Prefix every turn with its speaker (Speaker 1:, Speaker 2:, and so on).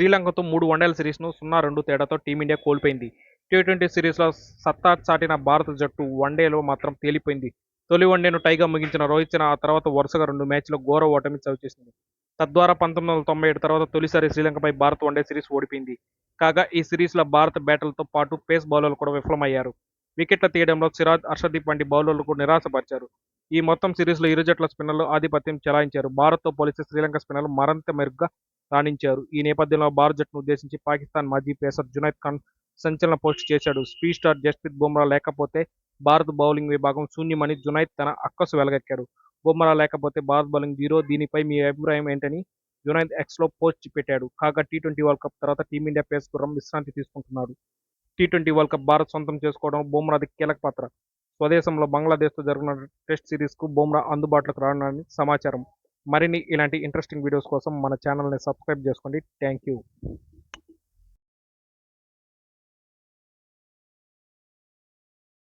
Speaker 1: శ్రీలంకతో మూడు వన్డేల సిరీస్ను సున్నా రెండు తేడాతో టీమిండియా కోల్పోయింది. టీ ట్వంటీ సిరీస్లో సత్తా చాటిన భారత జట్టు వన్డేలో మాత్రం తేలిపోయింది. తొలి వన్డేను టైగా ముగించిన రోహిత్ శర్మ ఆ తర్వాత వరుసగా రెండు మ్యాచ్లో ఘోర ఓటమి చవిచేసింది. తద్వారా పంతొమ్మిది వందల తొంభై ఏడు తర్వాత తొలిసారి శ్రీలంకపై భారత్ వన్డే సిరీస్ ఓడిపోయింది. కాగా ఈ సిరీస్లో భారత బ్యాటర్లతో పాటు పేస్ బౌలర్లు కూడా విఫలమయ్యారు. వికెట్ల తీయడంలో సిరాజ్ హర్షదీప్ వంటి బౌలర్లకు నిరాశపరిచారు. ఈ మొత్తం సిరీస్లో ఇరు జట్ల స్పిన్నర్లు ఆధిపత్యం చెలాయించారు. భారత్తో పోలిస్తే శ్రీలంక స్పిన్నర్లు మరింత మెరుగ్గా రాణించారు. ఈ నేపథ్యంలో భారత్ జట్టును ఉద్దేశించి పాకిస్తాన్ మాజీ పేసర్ జునైద్ ఖాన్ సంచలన పోస్ట్ చేశాడు. స్పీడ్ స్టార్ జస్ప్రీత్ బుమ్రా లేకపోతే భారత్ బౌలింగ్ విభాగం శూన్యమని జునైద్ తన అక్కసు వెలగక్కాడు. బుమ్రా లేకపోతే భారత్ బౌలింగ్ జీరో దీనిపై మీ అభిప్రాయం ఏంటని జునైద్ ఎక్స్లో పోస్ట్ పెట్టాడు. కాగా టీ ట్వంటీ వరల్డ్ కప్ తర్వాత టీమిండియా పేస్ గుర్రం విశ్రాంతి తీసుకుంటున్నాడు. T twenty World Cup Bharat సొంతం చేసుకోవడం బుమ్రాది కీలక పాత్ర. స్వదేశంలో బంగ్లాదేశ్తో జరుగుతున్న టెస్ట్ సిరీస్కు బుమ్రా అందుబాటులోకి రానున్నారని సమాచారం. మరిన్ని ఇలాంటి ఇంట్రెస్టింగ్ వీడియోస్ కోసం మన ఛానల్ని సబ్స్క్రైబ్ చేసుకోండి. Thank you